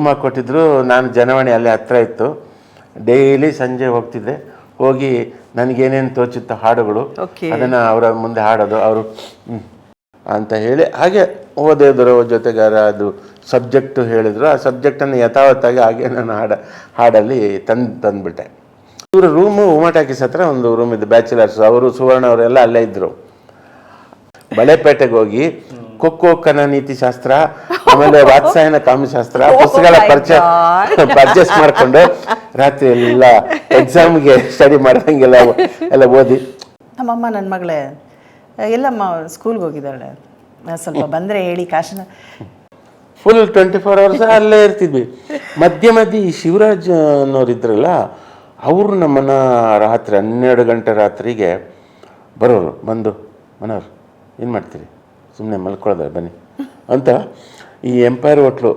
Room ಕೊಟ್ಟಿದ್ರು ನಾನು ಜನವಾಣಿ ಅಲ್ಲೇ ಹತ್ರ ಇತ್ತು. ಡೈಲಿ ಸಂಜೆ ಹೋಗ್ತಿದ್ದೆ. ಹೋಗಿ ನನಗೇನೇನು ತೋಚುತ್ತೋ ಹಾಡುಗಳು. ಅದನ್ನು ಅವರ ಮುಂದೆ ಹಾಡೋದು ಅವರು ಅಂತ ಹೇಳಿ ಹಾಗೆ ಓದೋದ್ರು ಜೊತೆಗಾರ ಅದು ಸಬ್ಜೆಕ್ಟು ಹೇಳಿದ್ರು. ಆ ಸಬ್ಜೆಕ್ಟನ್ನು ಯಥಾವತ್ತಾಗಿ ಹಾಗೆ ನಾನು ಹಾಡ ಹಾಡಲ್ಲಿ ತಂದು ತಂದುಬಿಟ್ಟೆ. ಇವರು ರೂಮು ಉಮಟಾಕಿಸ್ ಹತ್ರ ಒಂದು ರೂಮ್ ಇದೆ ಬ್ಯಾಚುಲರ್ಸ್ ಅವರು ಸುವರ್ಣ ಅವರೆಲ್ಲ ಅಲ್ಲೇ ಇದ್ದರು ಬಳೆಪೇಟೆಗೆ ಹೋಗಿ ಕೊಕ್ಕೋ ಕನ ನೀತಿ ಶಾಸ್ತ್ರ ಆಮೇಲೆ ವಾತ್ಸಾಯನ ಕಾಮಶಾಸ್ತ್ರ ಪುಸ್ತಕಗಳ my ಪರಿಚಯ ಪರ್ಚೇಸ್ ಮಾಡಿಕೊಂಡು ರಾತ್ರಿ ಎಲ್ಲ ಎಕ್ಸಾಮ್ಗೆ ಸ್ಟಡಿ ಮಾಡ್ದಂಗೆಲ್ಲ ಎಲ್ಲ ಓದಿ. ನಮ್ಮಮ್ಮ ನನ್ನ ಮಗಳೇ ಎಲ್ಲಮ್ಮ ಸ್ಕೂಲ್ಗೆ ಹೋಗಿದ್ದಾಳೆ. ನಾನ್ ಸ್ವಲ್ಪ ಬಂದರೆ ಹೇಳಿ ಕಾಶನ ಫುಲ್ ಟ್ವೆಂಟಿ ಫೋರ್ ಅವರ್ಸ್ ಅಲ್ಲೇ ಇರ್ತಿದ್ವಿ. ಮಧ್ಯ ಮಧ್ಯೆ ಈ ಶಿವರಾಜ್ ಅನ್ನೋರು ಇದ್ರಲ್ಲ ಅವರು ನಮ್ಮನ್ನ ರಾತ್ರಿ ಹನ್ನೆರಡು ಗಂಟೆ ರಾತ್ರಿಗೆ ಬರೋರು ಬಂದು ಮನೋರು ಏನು ಮಾಡ್ತೀರಿ? ಸುಮ್ಮನೆ ಮಲ್ಕೊಳ್ಳೋದ ಬನ್ನಿ. ಅಂತ ಈ ಎಂಪೈರ್ ಹೋಟ್ಲು.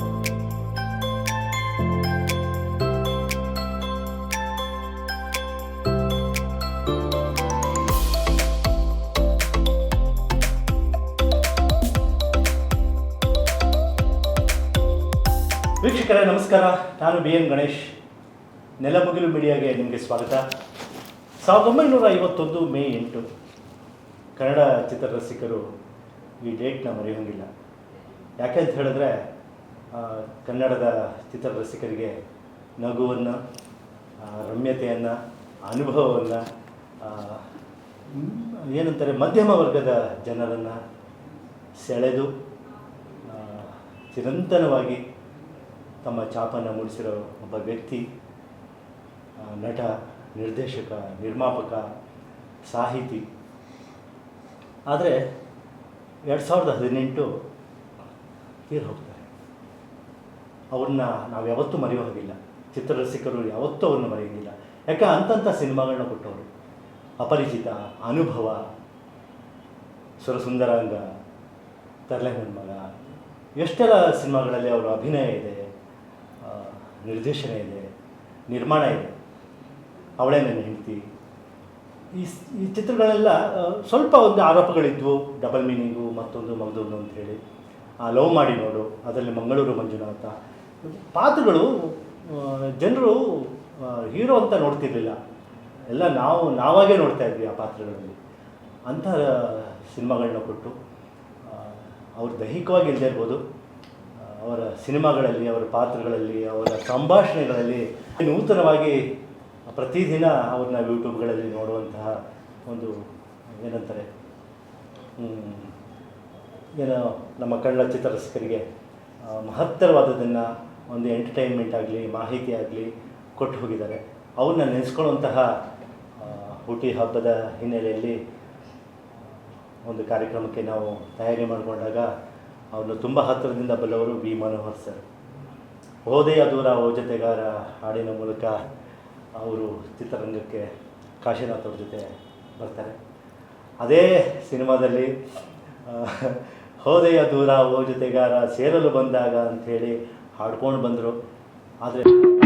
ವೀಕ್ಷಕರೇ, ನಮಸ್ಕಾರ. ನಾನು ಬಿ ಎನ್ ಗಣೇಶ್. ನೆಲಮುಗಿಲು ಮೀಡಿಯಾಗೆ ನಿಮಗೆ ಸ್ವಾಗತ. ಸಾವಿರದ ಒಂಬೈನೂರ ಐವತ್ತೊಂದು ಮೇ ಎಂಟು. ಕನ್ನಡ ಚಿತ್ರರಸಿಕರು ಈ ಡೇಟ್ನ ಮರೆಯೋಂಗಿಲ್ಲ ಯಾಕೆ ಅಂತ ಹೇಳಿದ್ರೆ ಕನ್ನಡದ ಕನ್ನಡದ ಚಿತ್ರರಸಿಕರಿಗೆ ನಗುವನ್ನು ರಮ್ಯತೆಯನ್ನು, ಅನುಭವವನ್ನು ಏನಂತಾರೆ, ಮಧ್ಯಮ ವರ್ಗದ ಜನರನ್ನು ಸೆಳೆದು ಚಿರಂತನವಾಗಿ ತಮ್ಮ ಛಾಪನ್ನು ಮೂಡಿಸಿರೋ ಒಬ್ಬ ವ್ಯಕ್ತಿ ನಟ, ನಿರ್ದೇಶಕ, ನಿರ್ಮಾಪಕ, ಸಾಹಿತಿ. ಆದರೆ, ಎರಡು ಸಾವಿರದ ಹದಿನೆಂಟು ತೀರ್ ಹೋಗ್ತಾರೆ ಅವ್ರನ್ನ ನಾವು ಯಾವತ್ತೂ ಮರೆಯೋ ಹಾಗಿಲ್ಲ ಚಿತ್ರರಸಿಕರು ಯಾವತ್ತೂ ಅವ್ರನ್ನ ಮರೆಯೋದಿಲ್ಲ ಯಾಕೆ ಅಂತಂಥ ಸಿನಿಮಾಗಳನ್ನ ಕೊಟ್ಟವರು. ಅಪರಿಚಿತ, ಅನುಭವ ಸುರಸುಂದರಾಂಗ ತರಲೆ ಮಗ, ಎಷ್ಟೆಲ್ಲ ಸಿನಿಮಾಗಳಲ್ಲಿ ಅವರ ಅಭಿನಯ ಇದೆ ನಿರ್ದೇಶನ ಇದೆ, ನಿರ್ಮಾಣ ಇದೆ. ಅವಳೇ ನನ್ನ ಹೆಂಡತಿ. ಈ ಈ ಚಿತ್ರಗಳೆಲ್ಲ ಸ್ವಲ್ಪ ಒಂದು ಆರೋಪಗಳಿದ್ವು, ಡಬಲ್ ಮೀನಿಂಗು ಮತ್ತೊಂದು ಮಗದೊಂದು ಅಂತ ಹೇಳಿ. ಲವ್ ಮಾಡಿ ನೋಡು ಅದರಲ್ಲಿ ಮಂಗಳೂರು ಮಂಜುನಾಥ. ಪಾತ್ರಗಳು ಜನರು ಹೀರೋ ಅಂತ ನೋಡ್ತಿರ್ಲಿಲ್ಲ. ಎಲ್ಲ ನಾವು, ನಾವಾಗೇ ನೋಡ್ತಾ ಇದ್ವಿ ಆ ಪಾತ್ರಗಳಲ್ಲಿ. ಅಂಥ ಸಿನಿಮಾಗಳನ್ನ ಕೊಟ್ಟು ಅವ್ರು ದೈಹಿಕವಾಗಿ ಇಲ್ಲದೆ ಇರ್ಬೋದು. ಅವರ ಸಿನಿಮಾಗಳಲ್ಲಿ, ಅವರ ಪಾತ್ರಗಳಲ್ಲಿ, ಅವರ ಸಂಭಾಷಣೆಗಳಲ್ಲಿ ನೂತನವಾಗಿ ಪ್ರತಿದಿನ ಅವ್ರನ್ನ ಯೂಟ್ಯೂಬ್ಗಳಲ್ಲಿ ನೋಡುವಂತಹ ಒಂದು, ಏನಂತಾರೆ ಏನೋ ನಮ್ಮ ಕನ್ನಡ ಚಿತ್ರರಸಿಕರಿಗೆ ಮಹತ್ತರವಾದದನ್ನು ಒಂದು ಎಂಟರ್ಟೈನ್ಮೆಂಟ್ ಆಗಲಿ, ಮಾಹಿತಿ ಆಗಲಿ ಕೊಟ್ಟು ಹೋಗಿದ್ದಾರೆ. ಅವ್ರನ್ನ ನೆನೆಸ್ಕೊಳ್ಳುವಂತಹ ಹುಟ್ಟಿ ಹಬ್ಬದ ಹಿನ್ನೆಲೆಯಲ್ಲಿ ಒಂದು ಕಾರ್ಯಕ್ರಮಕ್ಕೆ ನಾವು ತಯಾರಿ ಮಾಡಿಕೊಂಡಾಗ ಅವನು ತುಂಬ ಹತ್ತಿರದಿಂದ ಬಲ್ಲವರು ವಿ. ಮನೋಹರ್ ಸರ್. ಹೋದೆಯ ದೂರ ಓ ಜೊತೆಗಾರ ಹಾಡಿನ ಮೂಲಕ ಅವರು ಚಿತ್ರರಂಗಕ್ಕೆ ಕಾಶಿನಾಥ್ ಅವ್ರ ಜೊತೆ ಬರ್ತಾರೆ. ಅದೇ ಸಿನಿಮಾದಲ್ಲಿ ಹೋದೆಯ ದೂರ ಓ ಜೊತೆಗಾರ ಸೇರಲು ಬಂದಾಗ ಅಂಥೇಳಿ ಹಾಡ್ಕೊಂಡು ಬಂದರು. ಆದರೆ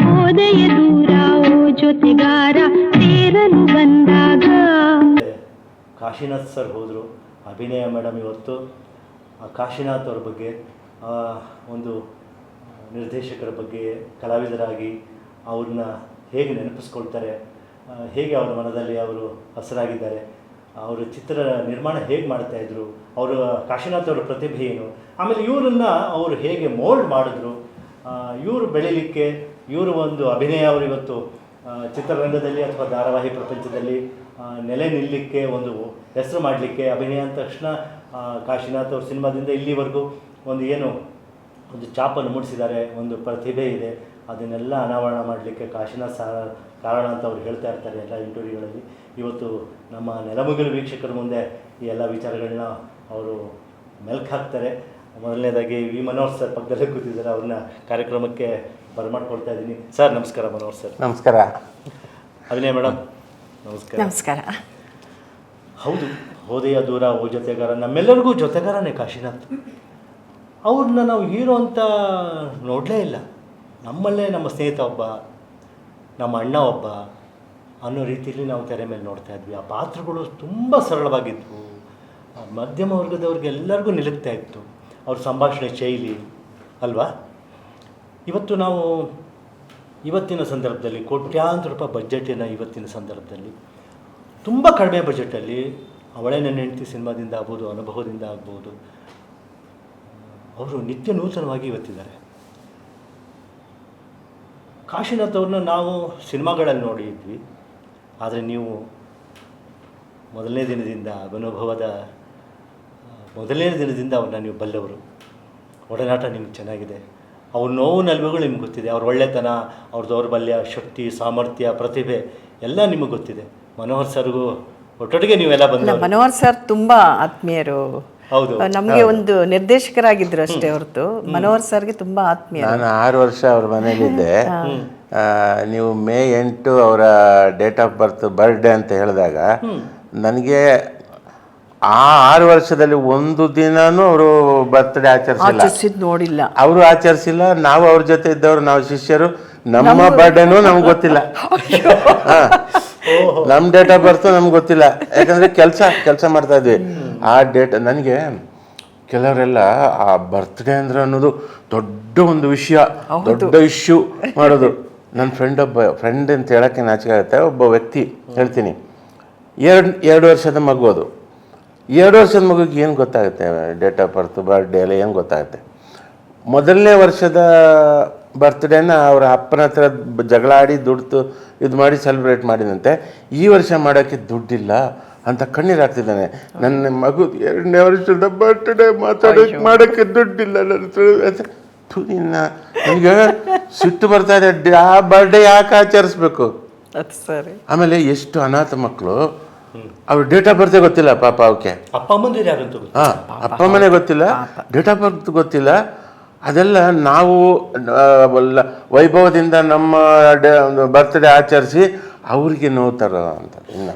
ಹೋದೆಯ ದೂರ ಓ ಜೊತೆಗಾರ ಸೇರಲು ಬಂದಾಗ. ಕಾಶಿನಾಥ್ ಸರ್ ಹೋದರು. ಅಭಿನಯ ಮೇಡಮ್ ಇವತ್ತು. ಆ ಕಾಶಿನಾಥ್ ಅವ್ರ ಬಗ್ಗೆ ಒಂದು ನಿರ್ದೇಶಕರ ಬಗ್ಗೆ ಕಲಾವಿದರಾಗಿ ಅವ್ರನ್ನ ಹೇಗೆ ನೆನಪಿಸ್ಕೊಳ್ತಾರೆ ಹೇಗೆ ಅವರ ಮನದಲ್ಲಿ ಅವರು ಹಸರಾಗಿದ್ದಾರೆ ಅವರು ಚಿತ್ರ ನಿರ್ಮಾಣ ಹೇಗೆ ಮಾಡ್ತಾಯಿದ್ರು ಅವರು ಕಾಶಿನಾಥ್ ಅವರ ಪ್ರತಿಭೆ ಏನು, ಆಮೇಲೆ ಇವರನ್ನ ಅವರು ಹೇಗೆ ಮೋಲ್ಡ್ ಮಾಡಿದ್ರು ಇವರು ಬೆಳೀಲಿಕ್ಕೆ, ಇವರು ಒಂದು ಅಭಿನಯ ಅವರು ಇವತ್ತು ಚಿತ್ರರಂಗದಲ್ಲಿ ಅಥವಾ ಧಾರಾವಾಹಿ ಪ್ರಪಂಚದಲ್ಲಿ ನೆಲೆ ನಿಲ್ಲಲಿಕ್ಕೆ ಒಂದು ಹೆಸರು ಮಾಡಲಿಕ್ಕೆ, ಅಭಿನಯ ಅಂದ ತಕ್ಷಣ ಕಾಶಿನಾಥ್ ಅವ್ರ ಸಿನಿಮಾದಿಂದ ಇಲ್ಲಿವರೆಗೂ ಒಂದು ಏನು ಒಂದು ಚಾಪನ್ನು ಮೂಡಿಸಿದ್ದಾರೆ ಒಂದು ಪ್ರತಿಭೆ ಇದೆ ಅದನ್ನೆಲ್ಲ ಅನಾವರಣ ಮಾಡಲಿಕ್ಕೆ ಕಾಶಿನಾಥ್ ಸಾರ ಕಾರಣ ಅಂತ ಅವ್ರು ಹೇಳ್ತಾ ಇರ್ತಾರೆ ಎಲ್ಲ ಇಂಟರ್ವ್ಯೂಗಳಲ್ಲಿ. ಇವತ್ತು ನಮ್ಮ ನೆಲಮುಗಿಲು ವೀಕ್ಷಕರ ಮುಂದೆ ಈ ಎಲ್ಲ ವಿಚಾರಗಳನ್ನ ಅವರು ಮೆಲ್ಕ್ ಹಾಕ್ತಾರೆ. ಮೊದಲನೇದಾಗಿ ವಿ ಮನೋಹರ್ ಸರ್ ಪಕ್ಕದಲ್ಲೇ ಕೂತಿದ್ದಾರೆ ಅವ್ರನ್ನ ಕಾರ್ಯಕ್ರಮಕ್ಕೆ ಬರಮಾಡ್ಕೊಳ್ತಾ ಇದ್ದೀನಿ. ಸರ್ ನಮಸ್ಕಾರ ಮನೋಹರ್ ಸರ್. ನಮಸ್ಕಾರ. ಅಭಿನಯ ಮೇಡಮ್ ನಮಸ್ಕಾರ. ನಮಸ್ಕಾರ. ಹೌದು ಹೋದೆಯ ದೂರ ಓ ಜೊತೆಗಾರ ನಮ್ಮೆಲ್ಲರಿಗೂ ಜೊತೆಗಾರನೇ ಕಾಶಿನಾಥ್. ಅವ್ರನ್ನ ನಾವು ಹೀರೋ ಅಂತ ನೋಡಲೇ ಇಲ್ಲ. ನಮ್ಮಲ್ಲೇ ನಮ್ಮ ಸ್ನೇಹಿತ ಒಬ್ಬ, ನಮ್ಮ ಅಣ್ಣ ಒಬ್ಬ, ಅನ್ನೋ ರೀತಿಯಲ್ಲಿ ನಾವು ತೆರೆ ಮೇಲೆ ನೋಡ್ತಾ ಇದ್ವಿ. ಆ ಪಾತ್ರಗಳು ತುಂಬ ಸರಳವಾಗಿದ್ವು. ಮಧ್ಯಮ ವರ್ಗದವ್ರಿಗೆಲ್ಲರಿಗೂ ನಿಲುಕ್ತಾ ಇತ್ತು. ಅವ್ರ ಸಂಭಾಷಣೆ ಶೈಲಿ, ಅಲ್ವಾ? ಇವತ್ತು ನಾವು ಇವತ್ತಿನ ಸಂದರ್ಭದಲ್ಲಿ ಕೋಟ್ಯಾಂತರ ರೂಪಾಯಿ ಬಜೆಟಿನ ಇವತ್ತಿನ ಸಂದರ್ಭದಲ್ಲಿ, ತುಂಬ ಕಡಿಮೆ ಬಜೆಟಲ್ಲಿ ಅವಳೇ ನನ್ನ ಹೆಂಡತಿ ಸಿನಿಮಾದಿಂದ ಆಗ್ಬೋದು, ಅನುಭವದಿಂದ ಆಗ್ಬೋದು ಅವರು ನಿತ್ಯ ನೂತನವಾಗಿ ಇವತ್ತಿದ್ದಾರೆ. ಕಾಶಿನಾಥ್ ಅವ್ರನ್ನ ನಾವು ಸಿನಿಮಾಗಳಲ್ಲಿ ನೋಡಿದ್ವಿ. ಆದರೆ ನೀವು ಮೊದಲನೇ ದಿನದಿಂದ ಅನುಭವದ ಮೊದಲನೇ ದಿನದಿಂದ ಅವ್ರನ್ನ ನೀವು ಬಲ್ಲವರು. ಒಡನಾಟ ನಿಮ್ಗೆ ಚೆನ್ನಾಗಿದೆ. ಅವ್ರ ನೋವು ನಲ್ವೆಗಳು ನಿಮ್ಗೆ ಗೊತ್ತಿದೆ. ಅವ್ರ ಒಳ್ಳೆತನ, ಅವ್ರ ದೌರ್ಬಲ್ಯ, ಶಕ್ತಿ, ಸಾಮರ್ಥ್ಯ, ಪ್ರತಿಭೆ ಎಲ್ಲ ನಿಮಗೆ ಗೊತ್ತಿದೆ. ಮನೋಹರ್ ಸರ್ಗೂ ಒಟ್ಟೊಟ್ಟಿಗೆ ನೀವೆಲ್ಲ ಬಂದ ಮನೋಹರ್ ಸರ್ ತುಂಬ ಆತ್ಮೀಯರು. ನಮಗೆ ಒಂದು ನಿರ್ದೇಶಕರಾಗಿದ್ರು ಅಷ್ಟೇ ಹೊರತು. ಮನೋಹರ್ ಸರ್ಗೆ ತುಂಬಾ ಆತ್ಮೀಯ. ನಾನು ಆರು ವರ್ಷ ಅವ್ರ ಮನೇಲಿದ್ದೆ. ಆ, ನೀವು ಮೇ ಎಂಟು ಅವರ ಡೇಟ್ ಆಫ್ ಬರ್ತ್ ಬರ್ಡೇ ಅಂತ ಹೇಳಿದಾಗ ನನಗೆ ಆ ಆರು ವರ್ಷದಲ್ಲಿ ಒಂದು ದಿನಾನು ಅವರು ಬರ್ತ್ಡೇ ಆಚರಿಸಿಲ್ಲ. ನೋಡಿಲ್ಲ. ಅವರು ಆಚರಿಸಿಲ್ಲ ನಾವು ಅವ್ರ ಜೊತೆ ಇದ್ದವರು ನಾವು ಶಿಷ್ಯರು. ನಮ್ಮ ಬರ್ಡೇನೂ ನಮ್ಗೆ ಗೊತ್ತಿಲ್ಲ. ನಮ್ ನಮ್ಮ ಡೇಟ್ ಆಫ್ ಬರ್ತ್ ನಮ್ಗೆ ಗೊತ್ತಿಲ್ಲ. ಯಾಕಂದ್ರೆ ಕೆಲಸ ಕೆಲಸ ಮಾಡ್ತಾ ಇದ್ವಿ. ಆ ಡೇಟ್ ನನಗೆ ಕೆಲವರೆಲ್ಲ ಆ ಬರ್ತ್ಡೇ ಅಂದ್ರೆ ಅನ್ನೋದು ದೊಡ್ಡ ಒಂದು ವಿಷಯ ದೊಡ್ಡ ಇಶ್ಯೂ ಮಾಡೋದು. ನನ್ನ ಫ್ರೆಂಡ್ ಒಬ್ಬ ಫ್ರೆಂಡ್ ಅಂತ ಹೇಳಕ್ಕೆ ನಾಚಿಕೆ ಆಗುತ್ತೆ. ಒಬ್ಬ ವ್ಯಕ್ತಿ ಹೇಳ್ತೀನಿ. ಎರಡು ಎರಡು ವರ್ಷದ ಮಗು ಅದು. ಎರಡು ವರ್ಷದ ಮಗುಗೆ ಏನು ಗೊತ್ತಾಗುತ್ತೆ? ಡೇಟ್ ಆಫ್ ಬರ್ತ್ ಬರ್ಡೇ ಎಲ್ಲ ಏನು ಗೊತ್ತಾಗುತ್ತೆ? ಮೊದಲನೇ ವರ್ಷದ ಬರ್ತ್ಡೇನ ಅವರ ಅಪ್ಪನ ಹತ್ರ ಜಗಳ ಆಡಿ ದುಡ್ಡು ಇದು ಮಾಡಿ ಸೆಲೆಬ್ರೇಟ್ ಮಾಡಿದಂತೆ. ಈ ವರ್ಷ ಮಾಡೋಕ್ಕೆ ದುಡ್ಡಿಲ್ಲ. ಅಂತ ಕಣ್ಣೀರಾಗ್ತಿದ್ದಾನೆ ನನ್ನ ಮಗು ಎರಡನೇ ವರ್ಷದ ಬರ್ತ್ಡೇ ಮಾತಾಡೋಕ್ಕೆ ಮಾಡೋಕ್ಕೆ ದುಡ್ಡಿಲ್ಲ ನನ್ನ ಹತ್ರ ನನಗೆ ಸಿಟ್ಟು ಬರ್ತಾ ಇದೆ. ಡ- ಆ ಬರ್ಡೇ ಯಾಕೆ ಆಚರಿಸ್ಬೇಕು? ಆಮೇಲೆ ಎಷ್ಟು ಅನಾಥ ಮಕ್ಕಳು ಅವ್ರ ಡೇಟ್ ಆಫ್ ಬರ್ತ್ ಗೊತ್ತಿಲ್ಲ ಪಾಪ ಅವಕ್ಕೆ ಅಪ್ಪ ಅಪ್ಪ ಮನೆ ಗೊತ್ತಿಲ್ಲ. ಡೇಟ್ ಆಫ್ ಬರ್ತ್ ಗೊತ್ತಿಲ್ಲ. ಅದೆಲ್ಲ ನಾವು ವೈಭವದಿಂದ ನಮ್ಮ ಬರ್ತ್ಡೇ ಆಚರಿಸಿ ಅವ್ರಿಗೆ ನೋವು ತರೋ ಅಂತ. ಇನ್ನು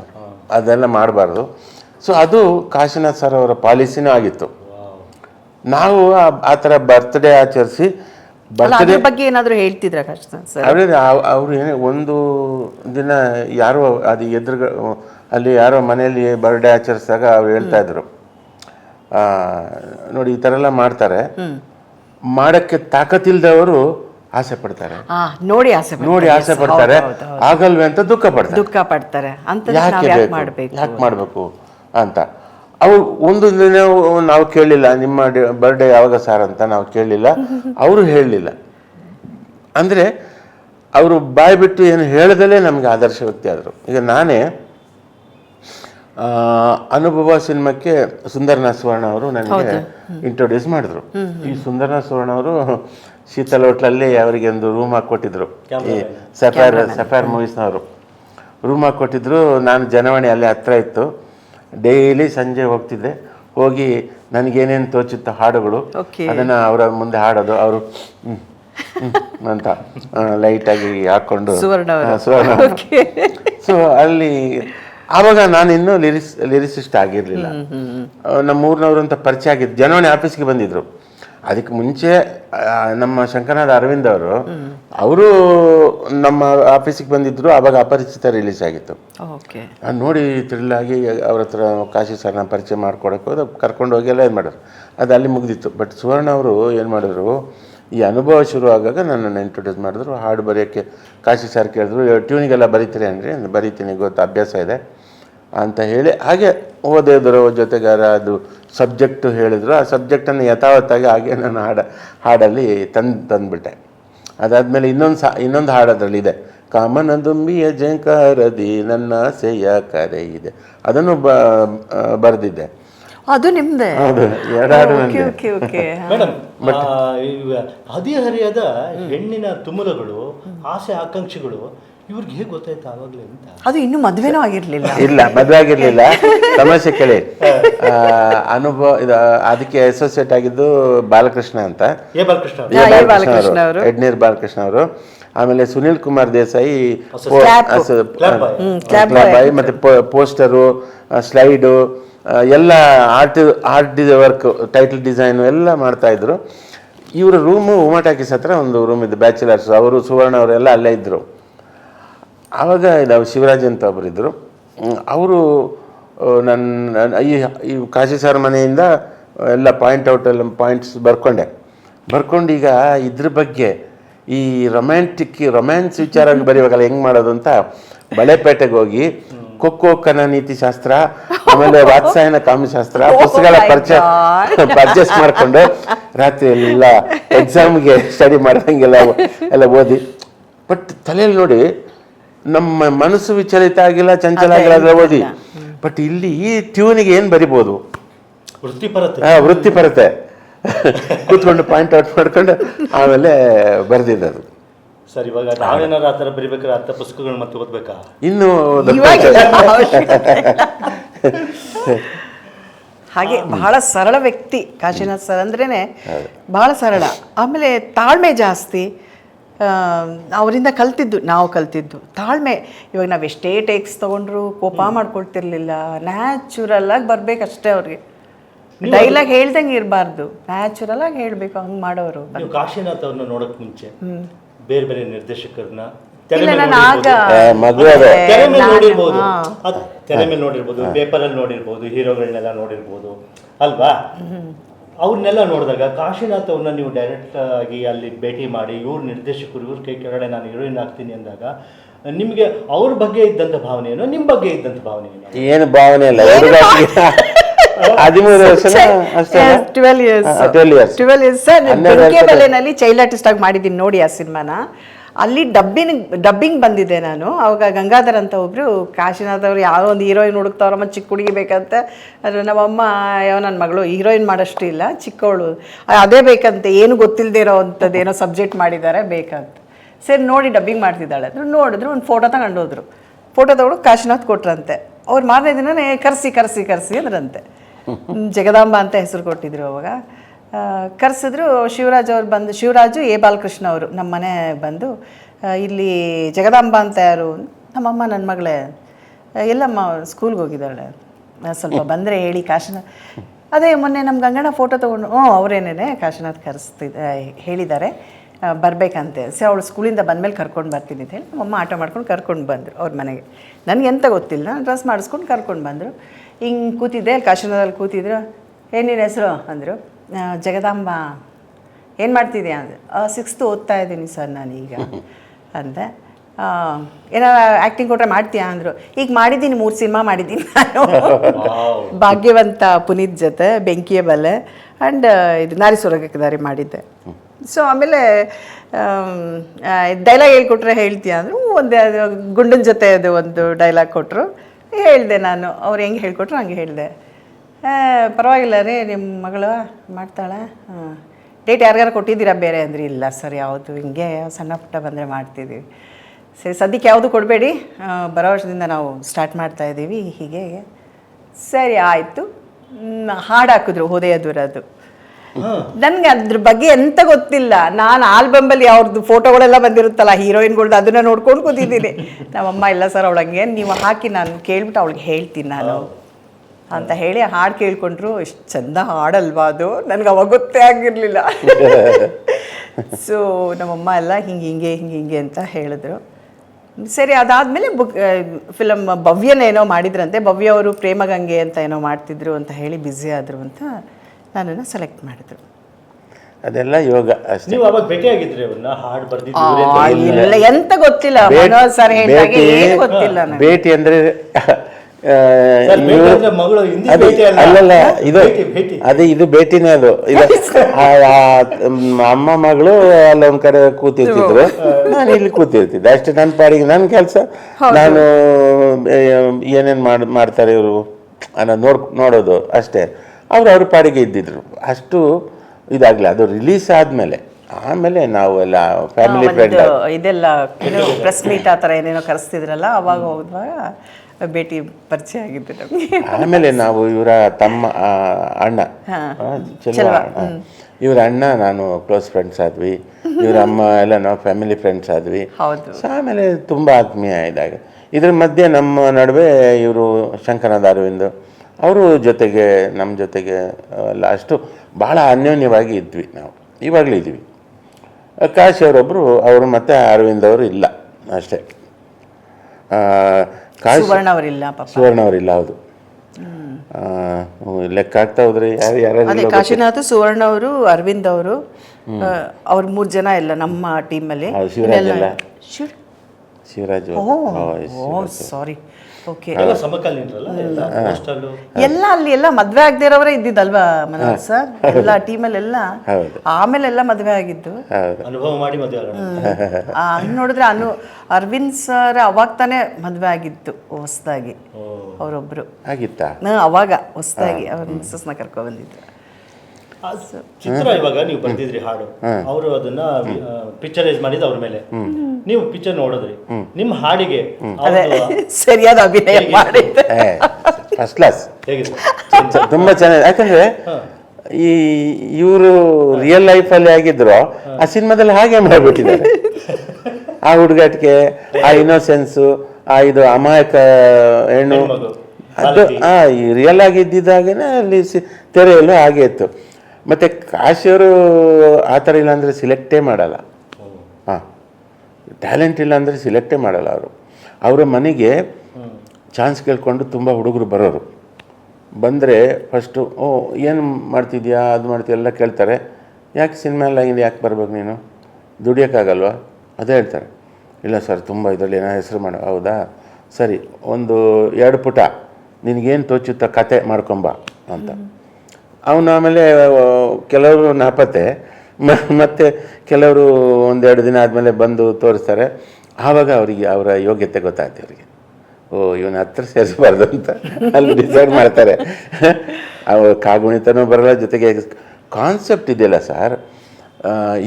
ಅದೆಲ್ಲ ಮಾಡಬಾರ್ದು. ಸೊ ಅದು ಕಾಶಿನಾಥ್ ಸರ್ ಅವರ ಪಾಲಿಸಿನೂ ಆಗಿತ್ತು. ನಾವು ಆ- ಥರ ಬರ್ತ್ಡೇ ಆಚರಿಸಿ ಬರ್ತ್ಡೇ ಬಗ್ಗೆ ಏನಾದರೂ ಹೇಳ್ತಿದ್ರೆ ಕಾಶಿನಾಥ್ ಸರ್ ಏನು ಅವರು ಏನೇ ಒಂದು ದಿನ ಯಾರೋ ಅದು ಎದುರು ಅಲ್ಲಿ ಯಾರೋ ಮನೆಯಲ್ಲಿ ಬರ್ಡೇ ಆಚರಿಸಿದಾಗ ಅವ್ರು ಹೇಳ್ತಾ ಇದ್ರು. ನೋಡಿ ಈ ಥರ ಎಲ್ಲ ಮಾಡ್ತಾರೆ. ಮಾಡೋಕ್ಕೆ ತಾಕತ್ತಿಲ್ದವರು ಆಸೆ ಪಡ್ತಾರೆ. ನೋಡಿ ಆಸೆ ಪಡ್ತಾರೆ. ನೋಡಿ ಆಸೆ ಪಡ್ತಾರೆ. ಆಗಲ್ವೇ ಅಂತ ದುಃಖ ಪಡ್ತಾರೆ. ದುಃಖ ಪಡ್ತಾರೆ. ಅಂತ ಯಾಕೆ ಮಾಡ್ಬೇಕು? ಯಾಕೆ ಮಾಡಬೇಕು ಅಂತ. ಅವ್ರು ಒಂದು ದಿನ ನಾವು ಕೇಳಿಲ್ಲ ನಿಮ್ಮ ಬರ್ಡೇ ಯಾವಾಗ ಸರ್ ಅಂತ ನಾವು ಕೇಳಿಲ್ಲ. ಅವರು ಹೇಳಲಿಲ್ಲ ಅಂದರೆ ಅವರು ಬಾಯಿ ಬಿಟ್ಟು ಏನು ಹೇಳ್ದಲೇ ನಮಗೆ ಆದರ್ಶ ವ್ಯಕ್ತಿ ಆದರು. ಈಗ ನಾನೇ ಆ, ಅನುಭವ ಸಿನಿಮಾಕ್ಕೆ ಸುಂದರನಾಥ್ ಸುವರ್ಣ ಅವರು ನನಗೆ ಇಂಟ್ರೊಡ್ಯೂಸ್ ಮಾಡಿದ್ರು. ಈ ಸುಂದರನಾಥ್ ಸುವರ್ಣ ಅವರು ಶೀತಲ್ ಹೋಟ್ಲಲ್ಲಿ ಅವರಿಗೆ ಒಂದು ರೂಮ್ ಹಾಕ್ಕೊಟ್ಟಿದ್ರು ಈ ಸಫೈರ್ ಸಫೈರ್ ಮೂವೀಸ್ನವರು ರೂಮ್ ಹಾಕ್ಕೊಟ್ಟಿದ್ರು ನಾನು ಜನವಾಣಿ ಅಲ್ಲಿ ಹತ್ರ ಇತ್ತು. ಡೈಲಿ ಸಂಜೆ ಹೋಗ್ತಿದ್ದೆ. ಹೋಗಿ ನನಗೇನೇನು ತೋಚಿತ್ತು ಹಾಡುಗಳು. ಅದನ್ನು ಅವರ ಮುಂದೆ ಹಾಡೋದು ಅವರು ಹ್ಮ್, ಹ್ಮ್ ಅಂತ ಲೈಟಾಗಿ ಹಾಕ್ಕೊಂಡು ಸುವರ್ಣ ಸೊ ಅಲ್ಲಿ ಆವಾಗ ನಾನು ಇನ್ನೂ ಲಿರಿಸ್ ಲಿರಿಸಿಸ್ಟ್ ಆಗಿರಲಿಲ್ಲ. ನಮ್ಮ ಊರಿನವರು ಅಂತ ಪರಿಚಯ ಆಗಿದ್ದು ಜನವಾಣಿ ಆಫೀಸ್ಗೆ ಬಂದಿದ್ರು. ಅದಕ್ಕೆ ಮುಂಚೆ ನಮ್ಮ ಶಂಕರನಾಥ ಅರವಿಂದ್ ಅವರು ಅವರು ನಮ್ಮ ಆಫೀಸಿಗೆ ಬಂದಿದ್ರು ಆವಾಗ ಅಪರಿಚಿತ ರಿಲೀಸ್ ಆಗಿತ್ತು. ಓಕೆ. ನಾನು ನೋಡಿ ಥ್ರಿಲ್ಲಾಗಿ ಅವ್ರ ಹತ್ರ ಕಾಶಿ ಸರ್ನ ಪರಿಚಯ ಮಾಡ್ಕೊಡಕ್ಕೆ ಹೋದ ಕರ್ಕೊಂಡು ಹೋಗಿ ಎಲ್ಲ ಏನು ಮಾಡೋರು ಅದು ಅಲ್ಲಿ ಮುಗಿದಿತ್ತು. ಬಟ್ ಸುವರ್ಣ ಅವರು ಏನು ಮಾಡಿದ್ರು ಈ ಅನುಭವ ಶುರು ಆಗಾಗ ನನ್ನನ್ನು ಇಂಟ್ರೊಡ್ಯೂಸ್ ಮಾಡಿದ್ರು. ಹಾಡು ಬರೆಯೋಕ್ಕೆ ಕಾಶಿ ಸರ್ ಕೇಳಿದ್ರು ಟ್ಯೂನಿಗೆಲ್ಲ ಬರೀತೀರಿ ಅಂದರೆ ಬರೀತೀನಿ ಗೊತ್ತು ಅಭ್ಯಾಸ ಇದೆ. ಅಂತ ಹೇಳಿ ಹಾಗೆ ಓದಿದ್ರು ಜೊತೆಗಾರ ಅದು ಸಬ್ಜೆಕ್ಟು ಹೇಳಿದ್ರು. ಆ ಸಬ್ಜೆಕ್ಟನ್ನು ಯಥಾವತ್ತಾಗಿ ಹಾಗೆ ನಾನು ಹಾಡ ಹಾಡಲ್ಲಿ ತಂದು ತಂದುಬಿಟ್ಟೆ. ಅದಾದಮೇಲೆ ಇನ್ನೊಂದು ಸಾ ಇನ್ನೊಂದು ಹಾಡು ಅದರಲ್ಲಿ ಇದೆ. ಕಾಮನ ದುಂಬಿಯ ಜಂಕಾರದಿ ನನ್ನ ಆಸೆಯ ಕರೆ ಇದೆ. ಅದನ್ನು ಬ ಬರೆದಿದ್ದೆ. ಅದು ನಿಮ್ದೆ? ಹೌದು ಎರಡು ಮೇಡಮ್ ಹದಿಹರಿಯದ ಹೆಣ್ಣಿನ ತುಮುಲಗಳು ಆಸೆ ಆಕಾಂಕ್ಷೆಗಳು ಇವ್ರಿಗೆ ಹೇಗೆ ಗೊತ್ತಾಯ್ತು ಆವಾಗಲೇ ಅಂತ? ಅದು ಇನ್ನು ಮದುವೆನೂ ಆಗಿರಲಿಲ್ಲ. ಇಲ್ಲ ಮದುವೆ ಆಗಿರಲಿಲ್ಲ. ತಮಾಷೆ ಕೇಳಿ. ಆ, ಅನುಭವ ಇದು ಅದಕ್ಕೆ ಅಸೋಸಿಯೇಟ್ ಆಗಿದ್ದು ಬಾಲಕೃಷ್ಣ ಅಂತ. ಏ ಬಾಲಕೃಷ್ಣ ಅವರು. ಎ ಬಾಲಕೃಷ್ಣ. ಎಡ್ನೀರ್ ಬಾಲಕೃಷ್ಣ ಅವರು. ಆಮೇಲೆ Sunil Kumar Desai Clap. Clap boy. clap clap boy. Boy ಮತ್ತೆ ಪೋಸ್ಟರು ಸ್ಲೈಡು ಎಲ್ಲ art art work title design ಎಲ್ಲ ಮಾಡ್ತಾ ಇದ್ರು. ಇವರ ರೂಮು ಉಮಾಟಾಕಿಸ್ ಹತ್ರ ಒಂದು ರೂಮ್ ಇದೆ ಬ್ಯಾಚುಲರ್ಸ್ ಅವರು ಸುವರ್ಣ ಅವರೆಲ್ಲ ಅಲ್ಲೇ ಇದ್ದರು ಆವಾಗ ನಾವು ಶಿವರಾಜ್ ಅಂತ ಒಬ್ಬರಿದ್ದರು ಅವರು ನನ್ನ ಈ ಈ ಕಾಶಿ ಸರ್ ಮನೆಯಿಂದ ಎಲ್ಲ ಪಾಯಿಂಟ್ ಔಟ್ ಎಲ್ಲ ಪಾಯಿಂಟ್ಸ್ ಬರ್ಕೊಂಡೆ. ಬರ್ಕೊಂಡು ಈಗ ಇದ್ರ ಬಗ್ಗೆ ಈ ರೊಮ್ಯಾಂಟಿಕ್ ರೊಮ್ಯಾನ್ಸ್ ವಿಚಾರ ಬರೆಯುವಾಗಲ್ಲ ಹೆಂಗೆ ಮಾಡೋದು ಅಂತ ಬಳೆಪೇಟೆಗೆ ಹೋಗಿ ಕೊಕ್ಕೋ ಕನ ನೀತಿ ಶಾಸ್ತ್ರ ಆಮೇಲೆ ವಾತ್ಸಾಯನ ಕಾಮಶಾಸ್ತ್ರ ಪುಸ್ತಕಗಳ ಪರಿಚಯ ಅಡ್ಜಸ್ಟ್ ಮಾಡಿಕೊಂಡು ರಾತ್ರಿ ಎಲ್ಲ ಎಕ್ಸಾಮ್ಗೆ ಸ್ಟಡಿ ಮಾಡ್ದಂಗೆಲ್ಲ ಎಲ್ಲ ಓದಿ. ಬಟ್ ತಲೆಯಲ್ಲಿ ನೋಡಿ ನಮ್ಮ ಮನಸ್ಸು ವಿಚಲಿತ ಆಗಿಲ್ಲ ಚಂಚಲ ಆಗಿಲ್ಲ ಓದಿ. ಬಟ್ ಇಲ್ಲಿ ಈ ಟ್ಯೂನಿಗೆ ಏನು ಬರಿಬೋದು? ವೃತ್ತಿಪರತೆ. ಆ, ವೃತ್ತಿಪರತೆ. ಕೂತ್ಕೊಂಡು ಪಾಯಿಂಟ್ ಔಟ್ ಮಾಡ್ಕೊಂಡು ಆಮೇಲೆ ಬರೆದಿದ್ದದು. ಸರ್ ಇವಾಗ ನಾವೇನಾದ್ರು ಆ ಥರ ಬರಿಬೇಕಾದ್ರೆ ಅಂಥ ಪುಸ್ತಕಗಳು ಮತ್ತೆ ಓದ್ಬೇಕಾ? ಇನ್ನು ಹಾಗೆ ಬಹಳ ಸರಳ ವ್ಯಕ್ತಿ ಕಾಶಿನಾಥ್ ಸರ್ ಅಂದ್ರೇನೆ ಬಹಳ ಸರಳ. ಆಮೇಲೆ ತಾಳ್ಮೆ ಜಾಸ್ತಿ ಅವರಿಂದ ಕಲ್ತಿದ್ದು ನಾವು ಕಲ್ತಿದ್ದು. ತಾಳ್ಮೆ. ಇವಾಗ ನಾವು ಎಷ್ಟೇ ಟೇಕ್ಸ್ ತಗೊಂಡ್ರು ಕೋಪ ಮಾಡ್ಕೊಳ್ತಿರ್ಲಿಲ್ಲ. ನ್ಯಾಚುರಲ್ ಆಗಿ ಬರ್ಬೇಕಷ್ಟೇ ಅವ್ರಿಗೆ. ಡೈಲಾಗ್ ಹೇಳ್ದಂಗೆ ಇರಬಾರ್ದು. ನ್ಯಾಚುರಲ್ ಆಗಿ ಹೇಳಬೇಕು ಹಂಗೆ ಮಾಡೋರು. ಕಾಶಿನಾಥ್ ಅವ್ರನ್ನ ನೋಡಕ್ ಮುಂಚೆ ಬೇರೆ ಬೇರೆ ನಿರ್ದೇಶಕರನ್ನ ತೆರೆ ಇಲ್ಲ ಮೇಲೆ ನಾನು ಆಗ ನೋಡಿರ್ಬೋದು. ತೆರೆ ಮೇಲೆ ನಾನು- ನೋಡಿರ್ಬೋದು. ಹಾ. ಅದ್ ತೆರೆ ಮೇಲೆ ನೋಡಿರ್ಬೋದು ಪೇಪರಲ್ಲಿ ನೋಡಿರ್ಬೋದು ಹೀರೋಗಳನ್ನೆಲ್ಲ ನೋಡಿರ್ಬೋದು. ಅಲ್ವಾ? ಅವ್ರನ್ನೆಲ್ಲ ನೋಡಿದಾಗ ಕಾಶಿನಾಥ್ ಅವ್ರನ್ನ ನೀವು ಡೈರೆಕ್ಟ್ ಆಗಿ ಅಲ್ಲಿ ಭೇಟಿ ಮಾಡಿ ಇವ್ರ ನಿರ್ದೇಶಕರು ಇವ್ರ ಕೈ ಕೆಳಗಡೆ ನಾನು ಹೀರೋಯಿನ್ ಆಗ್ತೀನಿ ಅಂದಾಗ ನಿಮಗೆ ಅವ್ರ ಬಗ್ಗೆ ಇದ್ದಂಥ ಭಾವನೆ ಏನೋ? ನಿಮ್ಮ ಬಗ್ಗೆ ಇದ್ದಂಥ ಭಾವನೆ ಏನೋ? ಏನು ಭಾವನೆ ಇಲ್ಲ. ಹದಿಮೂರು ವರ್ಷ twelve years twelve years sir ಬಲೆನಲ್ಲಿ child artist ಆಗಿ ಮಾಡಿದ್ದೀನಿ ನೋಡಿ ಆ ಸಿನಿಮಾನ. ಅಲ್ಲಿ ಡಬ್ಬಿನ ಡಬ್ಬಿಂಗ್ ಬಂದಿದ್ದೆ ನಾನು. ಅವಾಗ ಗಂಗಾಧರ್ ಅಂತ ಒಬ್ಬರು ಕಾಶಿನಾಥ್ ಅವ್ರು ಯಾವ ಒಂದು ಹೀರೋಯಿನ್ ಹುಡುಕ್ತಾವ್ರಮ್ಮ ಚಿಕ್ಕ ಹುಡುಗಿ ಬೇಕಂತ. ಅದು ನಮ್ಮಮ್ಮ ಯಾವ ನನ್ನ ಮಗಳು ಹೀರೋಯಿನ್ ಮಾಡೋಷ್ಟು ಇಲ್ಲ ಚಿಕ್ಕವಳು ಅದೇ ಬೇಕಂತೆ ಏನು ಗೊತ್ತಿಲ್ಲದೆ ಇರೋ ಅಂಥದ್ದು ಏನೋ ಸಬ್ಜೆಕ್ಟ್ ಮಾಡಿದ್ದಾರೆ ಬೇಕಂತ. ಸರಿ ನೋಡಿ ಡಬ್ಬಿಂಗ್ ಮಾಡ್ತಿದ್ದಾಳೆ. ಅಂದ್ರೆ ನೋಡಿದ್ರು ಒಂದು ಫೋಟೋ ತಗೊಂಡೋದ್ರು. ಫೋಟೋ ತಗೊಂಡು ಕಾಶಿನಾಥ್ ಕೊಟ್ರಂತೆ. ಅವ್ರು ಮಾರನೇ ದಿನನೇ ಕರೆಸಿ ಕರೆಸಿ ಕರೆಸಿ ಅಂದ್ರಂತೆ. ಜಗದಾಂಬ ಅಂತ ಹೆಸರು ಕೊಟ್ಟಿದ್ರು ಅವಾಗ. ಕರೆಸಿದ್ರು ಶಿವರಾಜ್ ಅವ್ರು ಬಂದು, ಶಿವರಾಜು ಎ ಬಾಲಕೃಷ್ಣ ಅವರು ನಮ್ಮ ಮನೆ ಬಂದು ಇಲ್ಲಿ ಜಗದಾಂಬ ಅಂತ ಯಾರು, ನಮ್ಮಮ್ಮ ನನ್ನ ಮಗಳೇ ಎಲ್ಲಮ್ಮ ಸ್ಕೂಲ್ಗೆ ಹೋಗಿದ್ದಾಳೆ. ಸ್ವಲ್ಪ ಬಂದರೆ ಹೇಳಿ ಕಾಶಿನಾಥ್ ಅದೇ ಮೊನ್ನೆ ನಮ್ಮ ಗಂಗಣ್ಣ ಫೋಟೋ ತೊಗೊಂಡು ಹ್ಞೂ ಅವರೇನೇ ಕಾಶಿನಾಥ್ ಕರೆಸ್ತಿದ್ದ ಹೇಳಿದ್ದಾರೆ. ಬರಬೇಕಂತೆ, ಸೊ, ಅವಳು ಸ್ಕೂಲಿಂದ ಬಂದಮೇಲೆ ಕರ್ಕೊಂಡು ಬರ್ತೀನಿ ಅಂತ ಹೇಳಿ, ನಮ್ಮಮ್ಮ ಆಟೋ ಮಾಡ್ಕೊಂಡು ಕರ್ಕೊಂಡು ಬಂದರು ಅವ್ರ ಮನೆಗೆ. ನನಗೆ ಎಂತ ಗೊತ್ತಿಲ್ಲ, ಡ್ರೆಸ್ ಮಾಡಿಸ್ಕೊಂಡು ಕರ್ಕೊಂಡು ಬಂದರು. ಹಿಂಗೆ ಕೂತಿದ್ದೆ ಕಾಶಿನಾಥಲ್ಲಿ ಕೂತಿದ್ರು ಏನೇನು ಹೆಸರು? ಅಂದರು. ಜಗದಾಂಬ ಏನು ಮಾಡ್ತಿದ್ಯಾ? ಅಂದರೆ ಸಿಕ್ಸ್ತು ಓದ್ತಾ ಇದ್ದೀನಿ ಸರ್ ನಾನೀಗ ಅಂದೆ ಏನಾರ ಆ್ಯಕ್ಟಿಂಗ್ ಕೊಟ್ಟರೆ ಮಾಡ್ತೀಯಾ? ಅಂದರು ಈಗ ಮಾಡಿದ್ದೀನಿ ಮೂರು ಸಿನಿಮಾ ಮಾಡಿದ್ದೀನಿ ನಾನು. ಭಾಗ್ಯವಂತ ಪುನೀತ್ ಜೊತೆ ಬೆಂಕಿಯ ಬಲೆ ಆ್ಯಂಡ್ ಇದು ನಾರಿ ಸೊರಗಕ್ಕೆ ದಾರಿ ಮಾಡಿದ್ದೆ. ಸೊ ಆಮೇಲೆ ಡೈಲಾಗ್ ಹೇಳ್ಕೊಟ್ರೆ ಹೇಳ್ತೀಯ? ಅಂದರು ಒಂದು ಗುಂಡನ ಜೊತೆ ಅದು ಒಂದು ಡೈಲಾಗ್ ಕೊಟ್ಟರು ಹೇಳಿದೆ ನಾನು. ಅವ್ರು ಹೆಂಗೆ ಹೇಳ್ಕೊಟ್ರು ಹಂಗೆ ಹೇಳಿದೆ. ಪರವಾಗಿಲ್ಲ ರೀ ನಿಮ್ಮ ಮಗಳು ಮಾಡ್ತಾಳೆ. ಹಾಂ. ಡೇಟ್ ಯಾರಿಗಾರು ಕೊಟ್ಟಿದ್ದೀರಾ? ಬೇರೆ ಅಂದರೆ ಇಲ್ಲ ಸರ್ ಯಾವುದು ಹಿಂಗೆ ಸಣ್ಣ ಪುಟ್ಟ ಬಂದರೆ ಮಾಡ್ತಿದ್ದೀವಿ. ಸರಿ ಸದ್ಯಕ್ಕೆ ಯಾವುದು ಕೊಡಬೇಡಿ? ಬರೋ ವರ್ಷದಿಂದ ನಾವು ಸ್ಟಾರ್ಟ್ ಮಾಡ್ತಾ ಇದ್ದೀವಿ ಹೀಗೆ. ಸರಿ ಆಯಿತು. ಹಾಡು ಹಾಕಿದ್ರು ಹೋದೆಯ ದೂರದ್ದು ನನಗೆ ಅದ್ರ ಬಗ್ಗೆ ಎಂತ ಗೊತ್ತಿಲ್ಲ. ನಾನು ಆಲ್ಬಮಲ್ಲಿ ಅವ್ರದ್ದು ಫೋಟೋಗಳೆಲ್ಲ ಬಂದಿರುತ್ತಲ್ಲ ಹೀರೋಯಿನ್ಗಳ್ದು ಅದನ್ನ ನೋಡ್ಕೊಂಡು ಕೂತಿದ್ದೀನಿ. ನಮ್ಮಮ್ಮ ಇಲ್ಲ ಸರ್ ಅವಳಂಗೆ ನೀವು ಹಾಕಿ ನಾನು ಕೇಳ್ಬಿಟ್ಟು ಅವಳಿಗೆ ಹೇಳ್ತೀನಿ ನಾನು. ಅಂತ ಹೇಳಿ ಹಾಡು ಕೇಳ್ಕೊಂಡ್ರು ಎಷ್ಟು ಚಂದ ಹಾಡಲ್ವಾ ಅದು? ನನಗೆ ಅವಾಗ ಗೊತ್ತೇ ಆಗಿರಲಿಲ್ಲ. ಸೊ ನಮ್ಮಮ್ಮ ಎಲ್ಲ ಹಿಂಗೆ ಹಿಂಗೆ ಹಿಂಗೆ ಹಿಂಗೆ ಅಂತ ಹೇಳಿದ್ರು. ಸರಿ ಅದಾದಮೇಲೆ ಬುಕ್ ಫಿಲಮ್ ಭವ್ಯನೇನೋ ಮಾಡಿದ್ರಂತೆ. ಭವ್ಯ ಅವರು ಪ್ರೇಮಗಂಗೆ ಅಂತ ಏನೋ ಮಾಡ್ತಿದ್ರು ಅಂತ ಹೇಳಿ ಬ್ಯುಸಿ ಆದರು ಅಂತ ನನ್ನನ್ನು ಸೆಲೆಕ್ಟ್ ಮಾಡಿದ್ರು. ಅದೆಲ್ಲ ಯೋಗ ಅಷ್ಟೇ. ನೀವು ಅವಾಗ ಭೇಟಿ ಆಗಿದ್ರಿ ಅವ್ರನ್ನ? ಹಾಡು ಬರ್ದಿದ್ದು ಇಲ್ಲ ಎಂತ ಗೊತ್ತಿಲ್ಲ. ಭೇಟಿ- ಮನೋಜ್ ಸರ್ ಹೇಳಿದಾಗೆ ಭೇಟಿ- ಏನು ಗೊತ್ತಿಲ್ಲ ನನಗೆ. ಭೇಟಿ ಅಂದ್ರೆ ಅಲ್ಲಲ್ಲ ಇದು. ಅದೇ ಇದು ಭೇಟಿನೇ ಅದು. ಇದು ಆ, ಆ, ಅಮ್ಮ ಮಗಳು ಅಲ್ಲೊಂದ್ ಕಡೆ ಕೂತಿರ್ತಿದ್ರು. ನಾನು ಇಲ್ಲಿ ಕೂತಿರ್ತಿದ್ದೆ. ಅಷ್ಟೇ ನನ್ನ ಪಾಡಿಗೆ ನನ್ನ ಕೆಲಸ. ನಾನು ಏನೇನ್ ಮಾಡ್ ಮಾಡ್ತಾರೆ ಇವರು? ಅನ್ನೋದು ನೋಡ್ ನೋಡೋದು ಅಷ್ಟೇ. ಅವ್ರು ಅವ್ರ ಪಾಡಿಗೆ ಇದ್ದಿದ್ರು. ಅಷ್ಟು ಇದಾಗ್ಲಿ ಅದು ರಿಲೀಸ್ ಆದ್ಮೇಲೆ. ಆಮೇಲೆ ನಾವು ಎಲ್ಲ ಫ್ಯಾಮಿಲಿ ಫ್ರೆಂಡ್ ಇದೆಲ್ಲ ಪ್ರೆಸ್ ಮೀಟ್ ಆ ಥರ ಏನೇನೋ ಕರೆಸ್ತಿದ್ರಲ್ಲ ಅವಾಗ ಹೋಗುವಾಗ ಭೇಟಿ ಪರಿಚಯ ಆಗಿದ್ದು ನಮಗೆ. ಆಮೇಲೆ ನಾವು ಇವರ ತಮ್ಮ ಆ, ಅಣ್ಣ. ಹಾ. ಆ, ಚೆಲುವ ಅಣ್ಣ. ಇವ್ರ ಅಣ್ಣ ನಾನು ಕ್ಲೋಸ್ ಫ್ರೆಂಡ್ಸ್ ಆದ್ವಿ. ಇವ್ರ ಅಮ್ಮ ಎಲ್ಲ ನಾವು ಫ್ಯಾಮಿಲಿ ಫ್ರೆಂಡ್ಸ್ ಆದ್ವಿ. ಹೌದು. ಸೊ ಆಮೇಲೆ ತುಂಬ ಆತ್ಮೀಯ ಇದಾಗ. ಇದ್ರ ಮಧ್ಯೆ ನಮ್ಮ ನಡುವೆ ಇವರು ಶಂಕರನಾಥ್ ಅರವಿಂದ್. ಅವರು ಜೊತೆಗೆ ನಮ್ಮ ಜೊತೆಗೆ ಎಲ್ಲ ಅಷ್ಟು ಭಾಳ ಅನ್ಯೋನ್ಯವಾಗಿ ಇದ್ವಿ ನಾವು. ಇವಾಗಲೂ ಇದ್ವಿ. ಕಾಶಿ ಅವರೊಬ್ಬರು ಅವರು ಮತ್ತೆ ಅರವಿಂದ್ ಅವರು ಇಲ್ಲ. ಅಷ್ಟೇ. ಆ, ಸುವರ್ಣ ಅವರಿಲ್ಲ ಪಾಪ. ಸುವರ್ಣ ಅವರಿಲ್ಲ ಹೌದು ಲೆಕ್ಕ ಆಗ್ತಾ ಹೋದ್ರೆ ಯಾರು ಕಾಶಿನಾಥ್ ಸುವರ್ಣ ಅವರು ಅರವಿಂದ್ ಅವರು ಅವ್ರ ಮೂರ್ ಜನ ಇಲ್ಲ ನಮ್ಮ ಟೀಮಲ್ಲಿ ಅಲ್ಲಿ. Shivaraj? Shiv Shivaraju oh sorry okay ಎಲ್ಲ ಸಮಕಾಲೀನರಲ್ಲ? ಎಲ್ಲ ಎಲ್ಲ ಅಲ್ಲಿ ಎಲ್ಲ ಮದ್ವೆ ಆಗದೆ ಇರೋವರೇ ಇದ್ದಿದ್ದಲ್ವಾ ಮನೋಜ್ ಸರ್? ಎಲ್ಲ ಟೀಮಲ್ಲಿ ಎಲ್ಲ. ಆಮೇಲೆ ಎಲ್ಲ ಮದ್ವೆ ಆಗಿದ್ದು. ಅನುಭವ ಮಾಡಿ ಮದುವೆ ಹಂಗ್ ನೋಡಿದ್ರೆ ಅನು ಅರವಿಂದ್ ಸರ್ ಅವಾಗ ತಾನೇ ಮದ್ವೆ ಆಗಿತ್ತು ಹೊಸದಾಗಿ. ಅವರೊಬ್ರು. ಆಗಿತ್ತಾ? ಅವಾಗ ಹೊಸದಾಗಿ ಅವ್ರ ಮಿಸ್ಸಸ್ನ ಕರ್ಕೊ ಬಂದಿದ್ದು ಚಿತ್ರ ಇವಾಗ ನೀವು ಬರ್ದಿದ್ರಿ ಹಾಡು. ಅವರು ಅದನ್ನ ಪಿಕ್ಚರೈಸ್ ಮಾಡಿದ ಅವ್ರ ಮೇಲೆ. ನೀವು ಪಿಕ್ಚರ್ ನೋಡಿದ್ರಿ. ನಿಮ್ಮ ಹಾಡಿಗೆ ಅದೇ ಸರಿಯಾದ ಅಭಿನಯ ಮಾಡಿದ್ದೆ. ಫಸ್ಟ್ ಕ್ಲಾಸ್ ಹೇಗಿದೆ? ತುಂಬ ಚೆನ್ನಾಗಿ ಯಾಕಂದ್ರೆ ಈ ಇವರು ರಿಯಲ್ ಲೈಫಲ್ಲಿ ಆಗಿದ್ರು ಆ ಸಿನಿಮಾದಲ್ಲಿ ಹಾಗೆ ಮಾಡಿಬಿಟ್ಟಿದ್ದಾರೆ. ಆ ಹುಡುಗಾಟಿಕೆ ಆ ಇನ್ನೋಸೆನ್ಸು ಆ ಇದು ಅಮಾಯಕ ಹೆಣ್ಣು ಅದು ಆ ಈ ರಿಯಲ್ ಆಗಿ ಇದ್ದಿದ್ದಾಗೇನೆ ಅಲ್ಲಿ ಸಿ- ತೆರೆಯಲು ಹಾಗೆ ಇತ್ತು. ಮತ್ತೆ ಕಾಶಿಯವರು ಆ ಥರ ಇಲ್ಲಾಂದರೆ ಸಿಲೆಕ್ಟೇ ಮಾಡಲ್ಲ. ಹಾಂ. ಟ್ಯಾಲೆಂಟ್ ಇಲ್ಲ ಅಂದರೆ ಸಿಲೆಕ್ಟೇ ಮಾಡಲ್ಲ ಅವರು. ಅವರ ಮನೆಗೆ ಚಾನ್ಸ್ ಕೇಳ್ಕೊಂಡು ತುಂಬ ಹುಡುಗರು ಬರೋರು. ಬಂದರೆ ಫಸ್ಟು ಓ, ಏನು ಮಾಡ್ತಿದ್ಯಾ? ಅದು ಮಾಡ್ತೀಯ? ಎಲ್ಲ ಕೇಳ್ತಾರೆ. ಯಾಕೆ ಸಿನಿಮಾ ಎಲ್ಲ ಹಿಂಗೆ ಯಾಕೆ ಬರ್ಬೇಕು ನೀನು? ದುಡಿಯೋಕ್ಕಾಗಲ್ವಾ? ಅದೇ ಹೇಳ್ತಾರೆ. ಇಲ್ಲ ಸರ್ ತುಂಬ ಇದರಲ್ಲಿ ಏನೋ ಹೆಸರು ಮಾಡೋ. ಹೌದಾ? ಸರಿ, ಒಂದು ಎರಡು ಪುಟ. ನಿನಗೇನು ತೋಚುತ್ತ ಕತೆ ಮಾಡ್ಕೊಂಬ, ಅಂತ. ಅವನು ಆಮೇಲೆ ಕೆಲವರು ನಾಪತ್ತೆ. ಮತ್ತೆ ಕೆಲವರು ಒಂದೆರಡು ದಿನ ಆದಮೇಲೆ ಬಂದು ತೋರಿಸ್ತಾರೆ. ಆವಾಗ ಅವರಿಗೆ ಅವರ ಯೋಗ್ಯತೆ ಗೊತ್ತಾಗ್ತದೆ ಅವರಿಗೆ ಓ, ಇವನ ಹತ್ರ ಸೇರಿಸಬಾರ್ದು ಅಂತ ಅಲ್ಲಿ ಡಿಸೈಡ್ ಮಾಡ್ತಾರೆ. ಅವ ಕಾಗುಣಿತನೂ ಬರಲ್ಲ, ಜೊತೆಗೆ ಕಾನ್ಸೆಪ್ಟ್ ಇದೆಯಲ್ಲ ಸರ್.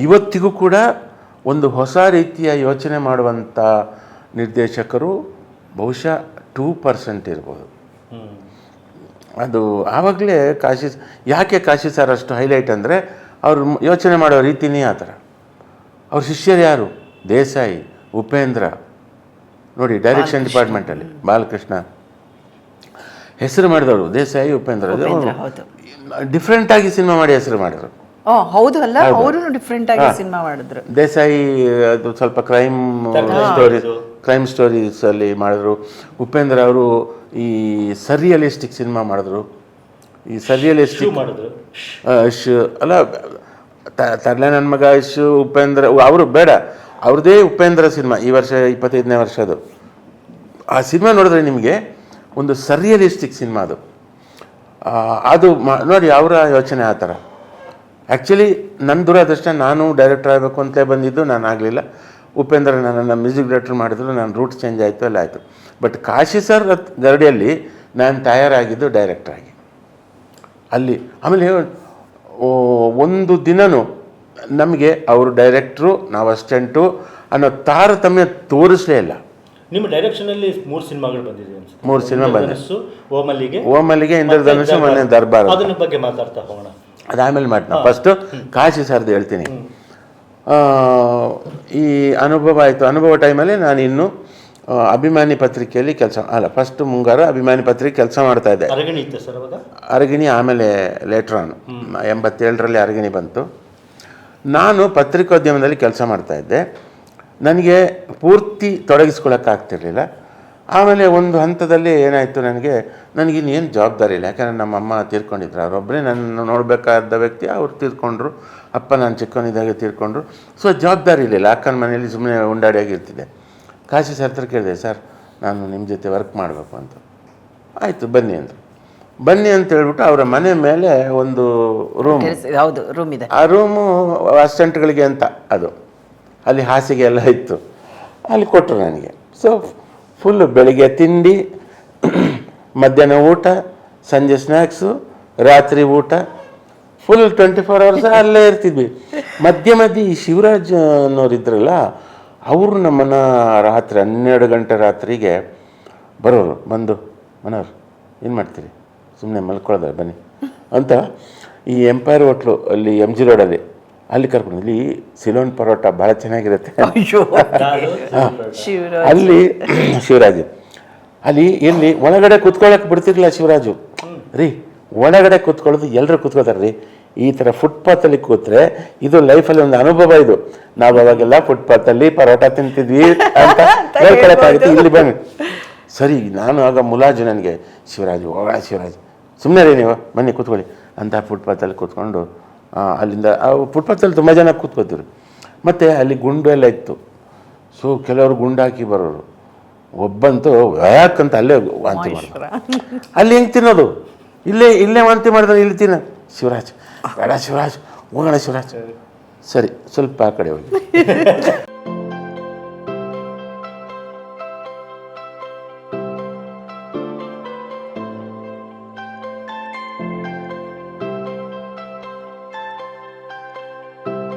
ಇವತ್ತಿಗೂ ಕೂಡ ಒಂದು ಹೊಸ ರೀತಿಯ ಯೋಚನೆ ಮಾಡುವಂಥ ನಿರ್ದೇಶಕರು ಬಹುಶಃ ಟೂ ಪರ್ಸೆಂಟ್ ಇರ್ಬೋದು. ಅದು ಆವಾಗಲೇ ಕಾಶಿ ಯಾಕೆ ಕಾಶಿ ಸರ್ ಅಷ್ಟು ಹೈಲೈಟ್ ಅಂದರೆ ಅವರು ಯೋಚನೆ ಮಾಡೋ ರೀತಿನೇ ಆ ಥರ. ಅವ್ರ ಶಿಷ್ಯರು ಯಾರು? ದೇಸಾಯಿ ಉಪೇಂದ್ರ. ನೋಡಿ ಡೈರೆಕ್ಷನ್ ಡಿಪಾರ್ಟ್ಮೆಂಟಲ್ಲಿ ಬಾಲಕೃಷ್ಣ. ಹೆಸರು ಮಾಡಿದವರು ದೇಸಾಯಿ ಉಪೇಂದ್ರ. ಡಿಫ್ರೆಂಟ್ ಆಗಿ ಡಿಫ್ರೆಂಟಾಗಿ ಸಿನಿಮಾ ಮಾಡಿ ಹೆಸರು ಮಾಡಿದ್ರು. ಹೌದು ಅಲ್ಲ ಅವರು ಡಿಫ್ರೆಂಟ್ ಆಗಿ ಸಿನಿಮಾ ಮಾಡಿದ್ರು. ದೇಸಾಯಿ ಅದು ಸ್ವಲ್ಪ ಕ್ರೈಮ್ ಸ್ಟೋರೀಸ್ ಕ್ರೈಮ್ ಸ್ಟೋರೀಸಲ್ಲಿ ಮಾಡಿದ್ರು. ಉಪೇಂದ್ರ ಅವರು ಈ ಸರ್ರಿಯಲಿಸ್ಟಿಕ್ ಸಿನಿಮಾ ಮಾಡಿದ್ರು. ಈ ಸರಿಯಲಿಸ್ಟಿಕ್ ಸರ್ರಿಯಲಿಸ್ಟಿಕ್ ಅಲ್ಲ ತರಲೆ ನನ್ನ ಮಗ ಶು ಉಪೇಂದ್ರ ಅವರು ಬೇಡ. ಅವ್ರದ್ದೇ ಉಪೇಂದ್ರ ಸಿನಿಮಾ ಈ ವರ್ಷ ಇಪ್ಪತ್ತೈದನೇ ವರ್ಷದ್ದು. ಆ ಸಿನಿಮಾ ನೋಡಿದ್ರೆ ನಿಮಗೆ ಒಂದು ಸರ್ರಿಯಲಿಸ್ಟಿಕ್ ಸಿನಿಮಾ ಅದು. ಅದು ನೋಡಿ ಅವರ ಯೋಚನೆ ಆ ಥರ. ಆ್ಯಕ್ಚುಲಿ ನನ್ನ ದುರಾದೃಷ್ಟ ನಾನು ಡೈರೆಕ್ಟರ್ ಆಗಬೇಕು ಅಂತಲೇ ಬಂದಿದ್ದು ನಾನು ಆಗಲಿಲ್ಲ. ಉಪೇಂದ್ರ ನನ್ನನ್ನು ಮ್ಯೂಸಿಕ್ ಡೈರೆಕ್ಟರ್ ಮಾಡಿದ್ರು ನಾನು ರೂಟ್ ಚೇಂಜ್ ಆಯಿತು ಎಲ್ಲ ಆಯಿತು. ಬಟ್ ಕಾಶಿ ಸರ್ ಗರಡಿಯಲ್ಲಿ ನಾನು ತಯಾರಾಗಿದ್ದು ಡೈರೆಕ್ಟ್ರಾಗಿ ಆಗಿ. ಅಲ್ಲಿ ಆಮೇಲೆ ಒಂದು ದಿನನೂ ನಮಗೆ ಅವರು ಡೈರೆಕ್ಟ್ರು ನಾವು ಅಸ್ಟೆಂಟು ಅನ್ನೋ ತಾರತಮ್ಯ ತೋರಿಸಲೇ ಇಲ್ಲ. ನಿಮ್ಮ ಡೈರೆಕ್ಷನಲ್ಲಿ ಮೂರು ಸಿನಿಮಾಗಳು ಬಂದಿದೆ ಮೂರು ಸಿನಿಮಾ ಬಂದಿದೆ. ಓಮಲ್ಲಿಗೆ ಓಮಲ್ಲಿಗೆ ಇಂದ್ರಧನುಷು ಮನೆ ದರ್ಬಾರ್. ಅದನ್ನ ಬಗ್ಗೆ ಮಾತಾಡ್ತಾ ಹೋಗೋಣ. ಅದಾದಮೇಲೆ ಮಾಡೋಣ ಫಸ್ಟು ಕಾಶಿ ಸರ್ದು ಹೇಳ್ತೀನಿ. ಈ ಅನುಭವ ಆಯಿತು. ಅನುಭವ ಟೈಮಲ್ಲಿ ನಾನು ಇನ್ನು ಅಭಿಮಾನಿ ಪತ್ರಿಕೆಯಲ್ಲಿ ಕೆಲಸ ಅಲ್ಲ ಫಸ್ಟ್ ಮುಂಗಾರ ಅಭಿಮಾನಿ ಪತ್ರಿಕೆ ಕೆಲಸ ಮಾಡ್ತಾ ಇದ್ದೆ. ಅರಗಣಿ ಆಮೇಲೆ ಲೇಟ್ರ್ ಆನ್ ಎಂಬತ್ತೇಳರಲ್ಲಿ ಅರಗಿಣಿ ಬಂತು. ನಾನು ಪತ್ರಿಕೋದ್ಯಮದಲ್ಲಿ ಕೆಲಸ ಮಾಡ್ತಾ ಇದ್ದೆ. ನನಗೆ ಪೂರ್ತಿ ತೊಡಗಿಸ್ಕೊಳ್ಳೋಕ್ಕಾಗ್ತಿರ್ಲಿಲ್ಲ ಆಮೇಲೆ ಒಂದು ಹಂತದಲ್ಲಿ ಏನಾಯಿತು ನನಗೆ ನನಗಿನ್ನೇನು ಜವಾಬ್ದಾರಿ ಇಲ್ಲ. ಯಾಕಂದರೆ ನಮ್ಮ ಅಮ್ಮ ತೀರ್ಕೊಂಡಿದ್ರು. ಅವರೊಬ್ಬರೇ ನನ್ನ ನೋಡಬೇಕಾದ ವ್ಯಕ್ತಿ ಅವ್ರು ತೀರ್ಕೊಂಡ್ರು. ಅಪ್ಪ ನಾನು ಚಿಕ್ಕವನಿದ್ದಾಗ ತೀರ್ಕೊಂಡ್ರು. ಸೊ ಜವಾಬ್ದಾರಿ ಇರಲಿಲ್ಲ. ಅಕ್ಕನ ಮನೇಲಿ ಸುಮ್ಮನೆ ಉಂಡಾಡಿಯಾಗಿರ್ತಿದ್ದೆ ಕಾಶಿ ಸರ್ ಹತ್ರ ಕೇಳಿದೆ ಸರ್ ನಾನು ನಿಮ್ಮ ಜೊತೆ ವರ್ಕ್ ಮಾಡಬೇಕು ಅಂತ. ಆಯಿತು ಬನ್ನಿ ಅಂದರು. ಬನ್ನಿ ಅಂತ ಹೇಳ್ಬಿಟ್ಟು ಅವರ ಮನೆ ಮೇಲೆ ಒಂದು ರೂಮ್ ಹೌದು ರೂಮ್ ಇದೆ. ಆ ರೂಮು ಅಸಿಸ್ಟೆಂಟ್ಗಳಿಗೆ ಅಂತ ಅದು. ಅಲ್ಲಿ ಹಾಸಿಗೆ ಎಲ್ಲ ಇತ್ತು. ಅಲ್ಲಿ ಕೊಟ್ಟರು ನನಗೆ. ಸೊ ಫುಲ್ಲು ಬೆಳಿಗ್ಗೆ ತಿಂಡಿ, ಮಧ್ಯಾಹ್ನ ಊಟ, ಸಂಜೆ ಸ್ನ್ಯಾಕ್ಸು ರಾತ್ರಿ ಊಟ ಫುಲ್ ಟ್ವೆಂಟಿ ಫೋರ್ ಅವರ್ಸ್ ಅಲ್ಲೇ ಇರ್ತಿದ್ವಿ. ಮಧ್ಯ ಮಧ್ಯೆ ಈ ಶಿವರಾಜ್ ಅನ್ನೋರು ಇದ್ರಲ್ಲ ಅವರು ನಮ್ಮನ್ನು ರಾತ್ರಿ ಹನ್ನೆರಡು ಗಂಟೆ ರಾತ್ರಿಗೆ ಬರೋರು, ಬಂದು ಮನೋರು ಏನು ಮಾಡ್ತೀರಿ? ಸುಮ್ಮನೆ ಮಲ್ಕೊಳ್ಳೋದ ಬನ್ನಿ. ಅಂತ ಈ ಎಂಪೈರ್ ಹೋಟ್ಲು ಅಲ್ಲಿ ಎಂ ಜಿ ರೋಡಲ್ಲಿ ಅಲ್ಲಿ ಕರ್ಕೊಂಡು ಇಲ್ಲಿ ಸಿಲೋನ್ ಪರೋಟ ಭಾಳ ಚೆನ್ನಾಗಿರುತ್ತೆ. ಅಯ್ಯೋ. ಯಾರು? ಶಿವರಾಜ್. ಅಲ್ಲಿ ಶಿವರಾಜು. ಅಲ್ಲಿ ಇಲ್ಲಿ ಒಳಗಡೆ ಕುತ್ಕೊಳ್ಳೋಕೆ ಬಿಡ್ತಿರ್ಲಿಲ್ಲ ಶಿವರಾಜು. ರೀ ಒಳಗಡೆ ಕೂತ್ಕೊಳ್ಳೋದು ಎಲ್ಲರೂ ಕೂತ್ಕೋತಾರೆ ರೀ. ಈ ಥರ ಫುಟ್ಪಾತಲ್ಲಿ ಕೂತ್ರೆ ಇದು ಲೈಫಲ್ಲಿ ಒಂದು ಅನುಭವ ಇದು. ನಾವು ಅವಾಗೆಲ್ಲ ಫುಟ್ಪಾತಲ್ಲಿ ಪರೋಟ ತಿಂತಿದ್ವಿ ಅಂತ ಹೇಳ್ಕೊಳಕ್ಕಾಗುತ್ತೆ ಇಲ್ಲಿ ಬನ್ನಿ. ಸರಿ ನಾನು ಆಗ ಮುಲಾಜು ನನಗೆ ಶಿವರಾಜು ಓ ಶಿವರಾಜ್ ಸುಮ್ಮನೆ ರೀ ನೀವು. ಬನ್ನಿ ಕೂತ್ಕೊಳ್ಳಿ. ಅಂತ ಫುಟ್ಪಾತಲ್ಲಿ ಕೂತ್ಕೊಂಡು ಆ, ಅಲ್ಲಿಂದ ಫುಟ್ಪಾತಲ್ಲಿ ತುಂಬ ಜನ ಕೂತ್ಕೋತಿದ್ರು ಮತ್ತು ಅಲ್ಲಿ ಗುಂಡು ಎಲ್ಲ ಇತ್ತು. ಸೊ ಕೆಲವರು ಗುಂಡು ಹಾಕಿ ಬರೋರು. ಒಬ್ಬಂತೂ ಯಾಕಂತ ಅಲ್ಲೇ ವಾಂತಿ ಮಾಡ್ತಾರೆ. ಅಲ್ಲಿ ಹೆಂಗೆ ತಿನ್ನೋದು? ಇಲ್ಲೇ ಇಲ್ಲೇ ವಾಂತಿ ಮಾಡಿದ್ರೆ ಇಲ್ಲಿ ತಿನ್ನ. ಶಿವರಾಜ್ ಬೇಡ ಶಿವರಾಜ್ ಹೋಗೋಣ ಶಿವರಾಜ್. ಸರಿ ಸ್ವಲ್ಪ ಆ ಕಡೆ ಹೋಗಿ.